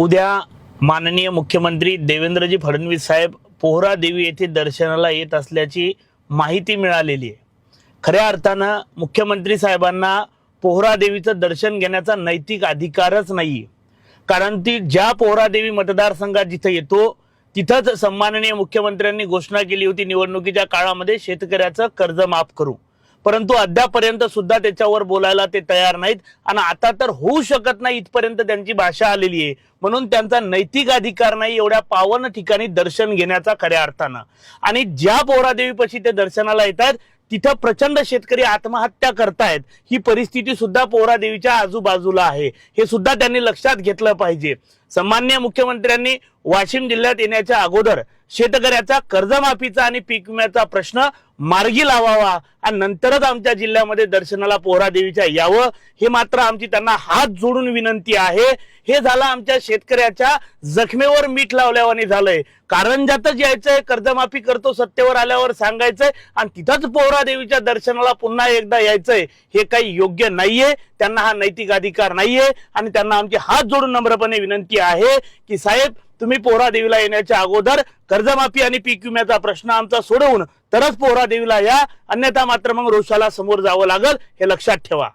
उद्या माननीय मुख्यमंत्री देवेंद्रजी फडणवीस साहेब पोहरा देवी येथे दर्शनाला येत असल्याची माहिती मिळालेली आहे. खऱ्या अर्थानं मुख्यमंत्री साहेबांना पोहरा देवीचं दर्शन घेण्याचा नैतिक अधिकारच नाही कारण ती ज्या पोहरा देवी मतदारसंघात जिथे येतो तिथंच सन्माननीय मुख्यमंत्र्यांनी घोषणा केली होती निवडणुकीच्या काळामध्ये शेतकऱ्याचं कर्ज माफ करू परंतु अद्यापर्यंत सुद्धा त्याच्यावर बोलायला ते तयार नाहीत. आणि आता तर होऊ शकत नाही इथपर्यंत त्यांची भाषा आलेली आहे. म्हणून त्यांचा नैतिक अधिकार नाही एवढ्या पावन ठिकाणी दर्शन घेण्याचा खऱ्या अर्थानं. आणि ज्या पोहरादेवीपाशी ते दर्शनाला येतात तिथं प्रचंड शेतकरी आत्महत्या करतायत. ही परिस्थिती सुद्धा पोहरादेवीच्या आजूबाजूला आहे. हे सुद्धा त्यांनी लक्षात घेतलं पाहिजे. सन्मान्य मुख्यमंत्र्यांनी वाशिम जिल्ह्यात येण्याच्या अगोदर शेतकऱ्याचा कर्जमाफीचा आणि पीक विम्याचा प्रश्न मार्गी लावावा आणि नंतरच आमच्या जिल्ह्यामध्ये दर्शनाला पोहरा देवीच्या यावं हे मात्र आमची त्यांना हात जोडून विनंती आहे. हे झालं आमच्या शेतकऱ्याच्या जखमेवर मीठ लावल्यावानी झालंय. कारंजातच यायचंय कर्जमाफी करतो सत्तेवर आल्यावर सांगायचंय आणि तिथंच पोहरा देवीच्या दर्शनाला पुन्हा एकदा यायचंय. हे काही योग्य नाहीये. त्यांना हा नैतिक अधिकार नाहीये आणि त्यांना आमची हात जोडून नम्रपणे विनंती आहे की साहेब तुम्ही पोहरा देवीला येण्याच्या अगोदर कर्जमाफी आणि पीक विम्याचा प्रश्न आमचा सोडवून तरच पोहरा देवीला या. अन्यथा मात्र मग रोषाला समोर जावं लागल हे लक्षात ठेवा.